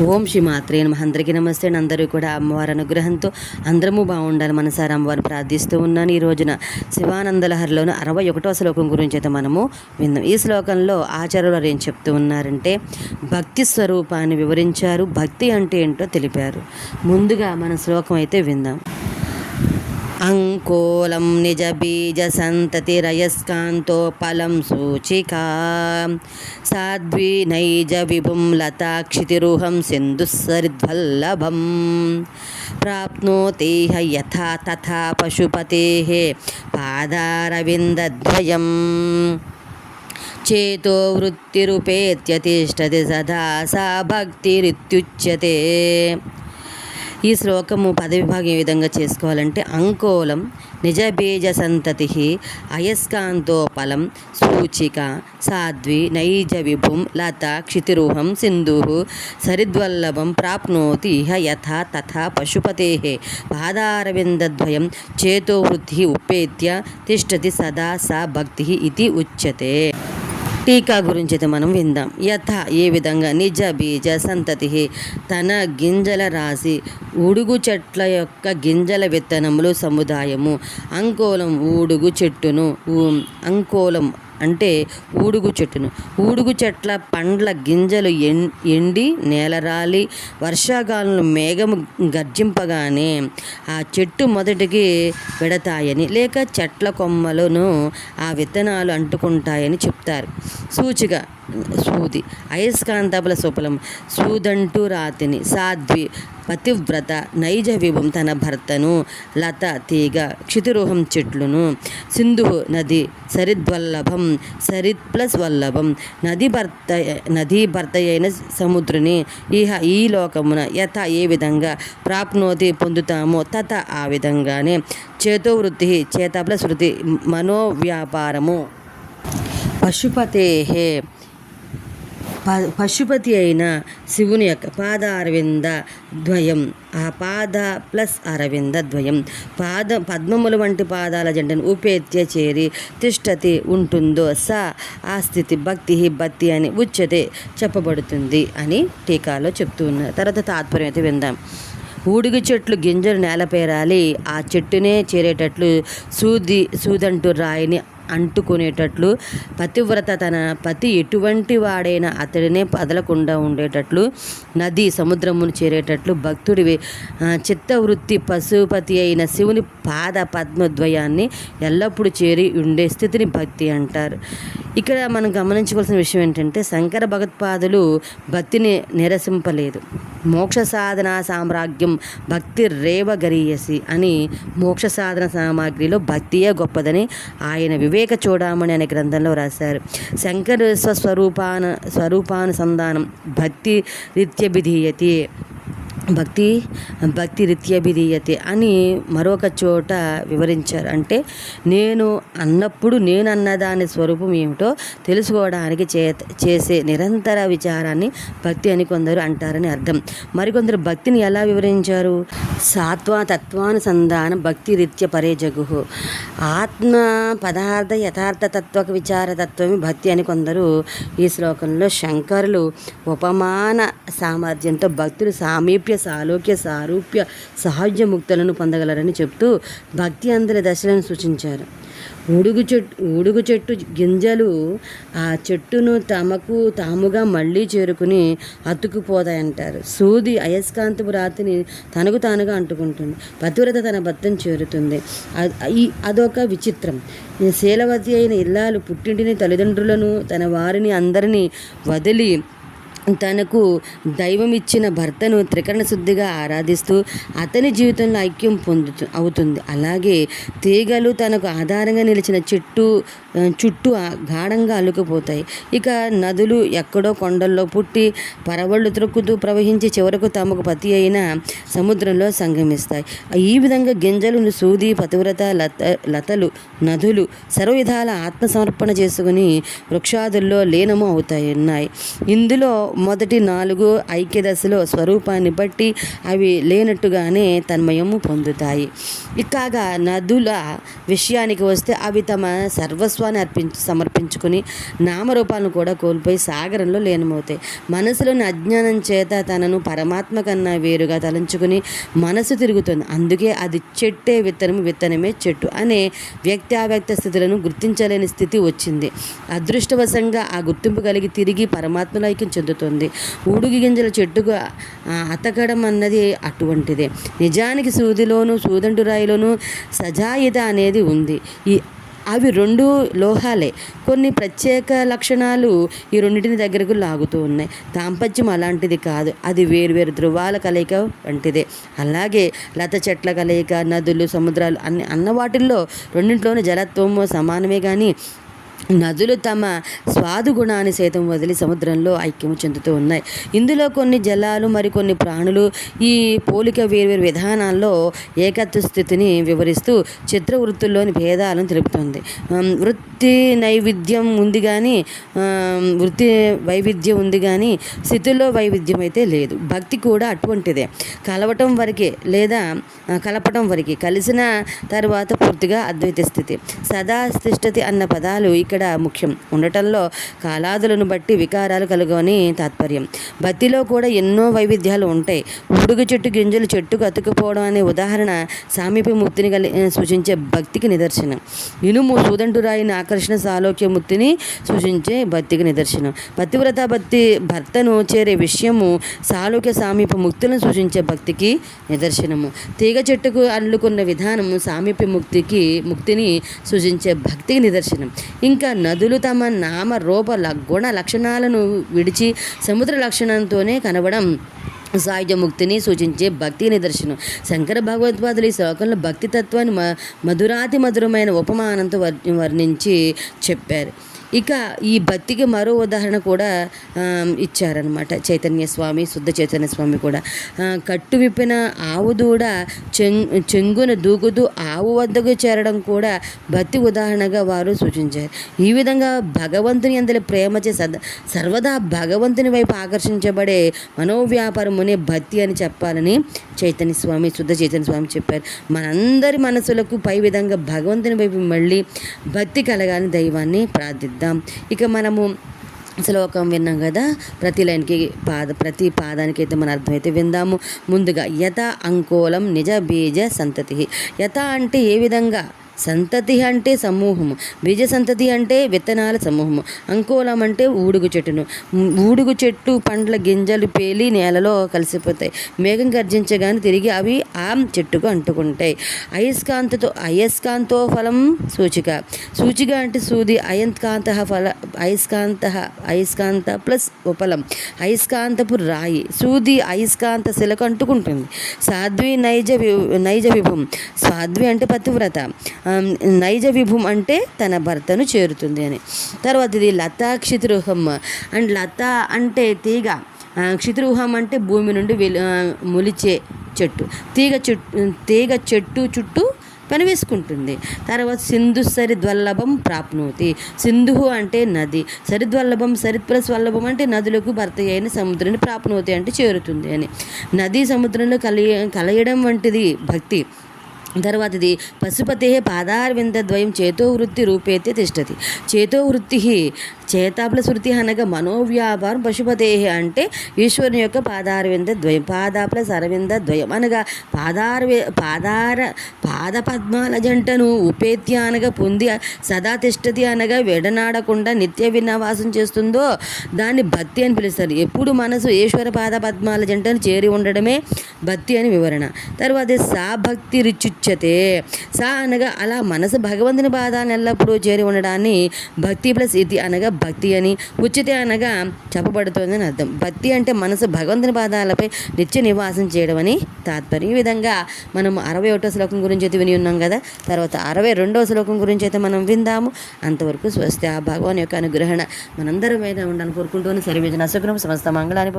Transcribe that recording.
ఓం శ్రీ మాత్రే నమ. అందరికీ నమస్తే. అండి. అందరూ కూడా అమ్మవారి అనుగ్రహంతో అందరము బాగుండాలి మనసారి అమ్మవారిని ప్రార్థిస్తూ ఉన్నాను. ఈ రోజున శివానందలహరిలోని అరవై ఒకటో శ్లోకం గురించి అయితే మనము విందాం. ఈ శ్లోకంలో ఆచార్యులు ఏం చెప్తూ ఉన్నారంటే భక్తి స్వరూపాన్ని వివరించారు. భక్తి అంటే ఏంటో తెలిపారు. ముందుగా మన శ్లోకం అయితే విందాం. అంకోలం నిజ బీజ సంతతి రయస్కాంతో ఫలం సూచికా. సాధ్వి నైజ విభుం లతాక్షితిరుహం సింధుస్సరిద్వల్లభం. ప్రాప్నోతి యథా తథా పశుపతే పాదారవిందద్వయం. చేతో వృత్తిరుపేత్య తిష్టతి సదా సా భక్తిరిత్యుచ్యతే. ఈ శ్లోకము పదవిభాగం ఏ విధంగా చేసుకోవాలంటే అంకోలం నిజబీజ సంతతి అయస్కాంతోపలం సూచిక సాధ్వి నైజ విభుం లత క్షితిరుహం సింధు సరిద్వల్లభం ప్రాప్నోతి ఇహ యథా తథా పశుపతే పాదారవిందద్వయం చేతో వృద్ధి ఉపేత్య తిష్టతి సదా సా భక్తి ఇది ఉచ్యతే. టీకా గురించి అయితే మనం విందాం. యథ ఏ విధంగా నిజ బీజ సంతతి తన గింజల రాశి ఉడుగు చెట్ల యొక్క గింజల విత్తనములు సముదాయము. అంకోలం ఊడుగు చెట్టును అంకోలం అంటే ఊడుగు చెట్టును. ఊడుగు చెట్ల పండ్ల గింజలు ఎన్ ఎండి నేలరాలి. వర్షాకాలంలో మేఘము గర్జింపగానే ఆ చెట్టు మొదటికి పెడతాయని లేక చెట్ల కొమ్మలను ఆ విత్తనాలు అంటుకుంటాయని చెప్తారు. సూచిక సూది. అయస్కాంతపుల సుఫలం సూదంటూ రాతిని. సాధ్వి పతివ్రత నైజ విభం తన భర్తను. లత తీగ క్షితిరోహం చెట్లును. సింధు నది సరిద్వల్లభం. సరిత్ ప్లస్ వల్లభం నది భర్త నదీ భర్త అయిన సముద్రుని ఇహ ఈ లోకమున యథ ఏ విధంగా ప్రాప్నోతి పొందుతామో తత ఆ విధంగానే చేతో వృత్తి చేత ప్లస్ వృత్తి మనోవ్యాపారము. పశుపతే పశుపతి అయిన శివుని యొక్క పాద అరవింద ద్వయం. ఆ పాద ప్లస్ అరవింద ద్వయం. పాద పద్మముల వంటి పాదాల జంటను ఉపేత్య చేరి తిష్టతి ఉంటుందో స ఆ స్థితి భక్తి భక్తి అని ఉచ్యతే చెప్పబడుతుంది అని టీకాలో చెప్తూ ఉన్నారు. తర్వాత తాత్పర్యం అయితే విందాం. ఊడిగి చెట్లు గింజలు నేలపేరాలి ఆ చెట్టునే చేరేటట్లు సూది సూదంటూ రాయిని అంటుకునేటట్లు పతివ్రత తన పతి ఎటువంటి వాడైనా అతడినే పదలకుండా ఉండేటట్లు నది సముద్రమును చేరేటట్లు భక్తుడివి. చిత్తవృత్తి పశుపతి అయిన శివుని పాద పద్మద్వయాన్ని ఎల్లప్పుడూ చేరి ఉండే స్థితిని భక్తి అంటారు. ఇక్కడ మనం గమనించవలసిన విషయం ఏంటంటే శంకర భగవత్పాదులు భక్తిని నిరసింపలేదు. మోక్ష సాధన సామ్రాజ్యం భక్తి రేవ గరీయసి అని మోక్ష సాధన సామాగ్రిలో భక్తియే గొప్పదని ఆయన వివేక చూడమని అనే గ్రంథంలో రాశారు. శంకర స్వస్వరూపాన స్వరూపానుసంధానం భక్తి రీత్యభిధీయతి భక్తి భక్తి రీత్యభిధీయతే అని మరొక చోట వివరించారు. అంటే నేను అన్నప్పుడు నేను అన్నదాని స్వరూపం ఏమిటో తెలుసుకోవడానికి చే చేసే నిరంతర విచారాన్ని భక్తి అని కొందరు అంటారని అర్థం. మరికొందరు భక్తిని ఎలా వివరించారు? సాత్వ తత్వానుసంధానం భక్తి రీత్య పరే జగు ఆత్మ పదార్థ యథార్థ తత్వక విచార తత్వమే భక్తి అని కొందరు ఈ శ్లోకంలో శంకరులు ఉపమాన సామర్థ్యంతో భక్తులు సామీప్య సాలోక్య సారూప్య సహజముక్తులను పొందగలరని చెప్తూ భక్తి అందరి దశలను సూచించారు. ఉడుగు చెట్టు ఉడుగు చెట్టు గింజలు ఆ చెట్టును తమకు తాముగా మళ్ళీ చేరుకుని అతుకుపోతాయంటారు సూది అయస్కాంతపు రాతిని తనకు తానుగా అంటుకుంటుంది. పతివ్రత తన భర్తను చేరుతుంది. అదొక విచిత్రం. ఈ శీలవతి అయిన ఇల్లాలు పుట్టింటిని తల్లిదండ్రులను తన వారిని అందరినీ వదిలి తనకు దైవం ఇచ్చిన భర్తను త్రికరణ శుద్ధిగా ఆరాధిస్తూ అతని జీవితంలో ఐక్యం పొందుతు అవుతుంది. అలాగే తీగలు తనకు ఆధారంగా నిలిచిన చెట్టు చుట్టూ గాఢంగా అల్లుకుపోతాయి. ఇక నదులు ఎక్కడో కొండల్లో పుట్టి పరవళ్ళు త్రొక్కుతూ ప్రవహించి చివరకు తమకు పతి అయిన సముద్రంలో సంగమిస్తాయి. ఈ విధంగా గింజలు సూది పతివ్రత లత లతలు నదులు సర్వవిధాల ఆత్మసమర్పణ చేసుకుని వృక్షాదుల్లో లీనము అవుతాయి. ఉన్నాయి. ఇందులో మొదటి నాలుగు ఐక్యదశలో స్వరూపాన్ని బట్టి అవి లేనట్టుగానే తన్మయము పొందుతాయి. ఇకాగా నదుల విషయానికి వస్తే అవి తమ సర్వస్వాన్ని అర్పించి సమర్పించుకుని నామరూపాలను కూడా కోల్పోయి సాగరంలో లీనమవుతాయి. మనసులోని అజ్ఞానం చేత తనను పరమాత్మ కన్నా వేరుగా తలంచుకుని మనసు తిరుగుతుంది. అందుకే అది చెట్టే విత్తనము విత్తనమే చెట్టు అనే వ్యక్తావ్యక్త స్థితులను గుర్తించలేని స్థితి వచ్చింది. అదృష్టవశంగా ఆ గుర్తింపు కలిగి తిరిగి పరమాత్మలైక్యం ఐక్యం చెందుతుంది ఊడుగు గింజల చెట్టుకు అతకడం అన్నది అటువంటిదే. నిజానికి సూదిలోను సూదంటురాయిలోనూ సజాయిత అనేది ఉంది. ఈ అవి రెండు లోహాలే. కొన్ని ప్రత్యేక లక్షణాలు ఈ రెండింటిని దగ్గరకు లాగుతూ ఉన్నాయి. దాంపత్యం అలాంటిది కాదు. అది వేరువేరు ధృవాల కలయిక వంటిదే. అలాగే లత చెట్ల కలయిక నదులు సముద్రాలు అన్ని అన్న వాటిల్లో రెండింటిలోని జలత్వము సమానమే కానీ నదులు తమ స్వాదు గుణాన్ని సైతం వదిలి సముద్రంలో ఐక్యము చెందుతూ ఉన్నాయి. ఇందులో కొన్ని జలాలు మరికొన్ని ప్రాణులు ఈ పోలిక వేర్వేరు విధానాల్లో ఏకత్వ స్థితిని వివరిస్తూ చిత్ర వృత్తుల్లోని భేదాలను తెలుపుతుంది. వృత్తి నైవిధ్యం ఉంది కానీ వృత్తి వైవిధ్యం ఉంది కానీ స్థితిలో వైవిధ్యం అయితే లేదు. భక్తి కూడా అటువంటిదే. కలవటం వరకే లేదా కలపటం వరకే. కలిసిన తర్వాత పూర్తిగా అద్వైత స్థితి. సదా అన్న పదాలు ఇక్కడ ముఖ్యం. ఉండటంలో కాలాదులను బట్టి వికారాలు కలుగవని తాత్పర్యం. భక్తిలో కూడా ఎన్నో వైవిధ్యాలు ఉంటాయి. ఉడుగు చెట్టు గింజలు చెట్టుకు అతుకుపోవడం అనే ఉదాహరణ సామీప్యమూర్తిని కలి సూచించే భక్తికి నిదర్శనం. ఇనుము సూదంటురాయిని ఆకర్షణ సాలోక్యమూర్తిని సూచించే భక్తికి నిదర్శనం. పతివ్రత భక్తి భర్తను చేరే విషయము సాలోక్య సామీప ముక్తులను సూచించే భక్తికి నిదర్శనము. తీగ చెట్టుకు అల్లుకున్న విధానము సామీప్య ముక్తికి ముక్తిని సూచించే భక్తికి నిదర్శనం. ఇంకా నదులు తమ నామ రూప గుణ లక్షణాలను విడిచి సముద్ర లక్షణంతోనే కనబడం సాయుధ ముక్తిని సూచించే భక్తి నిదర్శనం. శంకర భగవద్పాదులు ఈ శ్లోకంలో భక్తి తత్వాన్ని మ మధురాతి మధురమైన ఉపమానంతో వర్ణించి చెప్పారు. ఇక ఈ భక్తికి మరో ఉదాహరణ కూడా ఇచ్చారనమాట చైతన్య స్వామి శుద్ధ చైతన్య స్వామి కూడా. కట్టు విప్పిన ఆవు దూడ చెం చెంగున దూకుతూ ఆవు వద్దకు చేరడం కూడా భక్తి ఉదాహరణగా వారు సూచించారు. ఈ విధంగా భగవంతుని అందరి ప్రేమచే సద సర్వదా భగవంతుని వైపు ఆకర్షించబడే మనోవ్యాపారమునే భక్తి అని చెప్పాలని చైతన్య స్వామి శుద్ధ చైతన్య స్వామి చెప్పారు. మనందరి మనసులకు పై విధంగా భగవంతుని వైపు మళ్ళీ భక్తి కలగాలని దైవాన్ని ప్రార్థిద్దాం. ఇక మనము శ్లోకం విన్నాం కదా ప్రతి లైన్కి పాద ప్రతి పాదానికి అయితే మన అర్థమైతే విందాము. ముందుగా యథ అంకోలం నిజ బీజ సంతతి. యథ అంటే ఏ విధంగా? సంతతి అంటే సమూహము. బీజ సంతతి అంటే విత్తనాల సమూహము. అంకోలం అంటే ఊడుగు చెట్టును. ఊడుగు చెట్టు పండ్ల గింజలు పేలి నేలలో కలిసిపోతాయి. మేఘం గర్జించగానే తిరిగి అవి ఆ చెట్టుకు అంటుకుంటాయి. అయస్కాంతతో అయస్కాంతో ఫలం సూచిక. సూచిక అంటే సూది అయస్కాంత ఫల అయస్కాంత అయస్కాంత ప్లస్ ఉపలం. అయస్కాంతపు రాయి. సూది అయస్కాంత శిలకు అంటుకుంటుంది. సాధ్వి నైజ వి నైజ విభం సాధ్వి అంటే పతివ్రత. నైజ విభుం అంటే తన భర్తను చేరుతుంది అని. తర్వాత ఇది లతా క్షితిరుహం. అండ్ లత అంటే తీగ. ఆ, క్షితిరుహం అంటే భూమి నుండి వెలు మొలిచే చెట్టు. తీగ చుట్టూ తీగ చెట్టు చుట్టూ పనివేసుకుంటుంది. తర్వాత సింధు సరిద్వల్లభం ప్రాప్నోతి. సింధు అంటే నది. సరిద్వల్లభం సరిత్ ప్లస్ వల్లభం అంటే నదులకు భర్త అయిన సముద్రాన్ని ప్రాప్నోతి అంటే చేరుతుంది అని. నది సముద్రంలో కలి కలయడం వంటిది భక్తి. తర్వాతది పశుపతే పాదారవిందద్వయం చేతో వృత్తి రూపేతే తిష్టతి. చేతో వృత్తి చేత ప్లస్ వృత్తి అనగా మనోవ్యాపారం పశుపతే అంటే ఈశ్వరుని యొక్క పాదారవింద ద్వయం పాద ప్లస్ అరవింద ద్వయం అనగా పాదారవి పాదార పాద పద్మాల జంటను ఉపేత్య అనగా పొంది సదా తిష్టతి అనగా వెడనాడకుండా నిత్య విన్నవాసం చేస్తుందో దాన్ని భక్తి అని పిలుస్తారు. ఎప్పుడు మనసు ఈశ్వర పాద పద్మాల జంటను చేరి ఉండడమే భక్తి అని వివరణ. తర్వాత సా భక్తి రుచుచ్యతే సా అనగా అలా మనసు భగవంతుని పాదాలను ఎల్లప్పుడూ చేరి ఉండడాన్ని భక్తి ప్లస్ ఇది అనగా భక్తి అని ఉచితే అనగా చెప్పబడుతుంది అని అర్థం. భక్తి అంటే మనసు భగవంతుని పాదాలపై నిత్య నివాసం చేయడం అని తాత్పర్యం. ఈ విధంగా మనం అరవై ఒకటో శ్లోకం గురించి అయితే విని ఉన్నాం కదా? తర్వాత అరవై రెండవ శ్లోకం గురించి అయితే మనం విందాము. అంతవరకు స్వస్తి ఆ భగవాన్ యొక్క అనుగ్రహణ మనందరం మీద ఉండాలని కోరుకుంటూ సర్వేజన అసుగ్రహం సమస్త మంగళాన్ని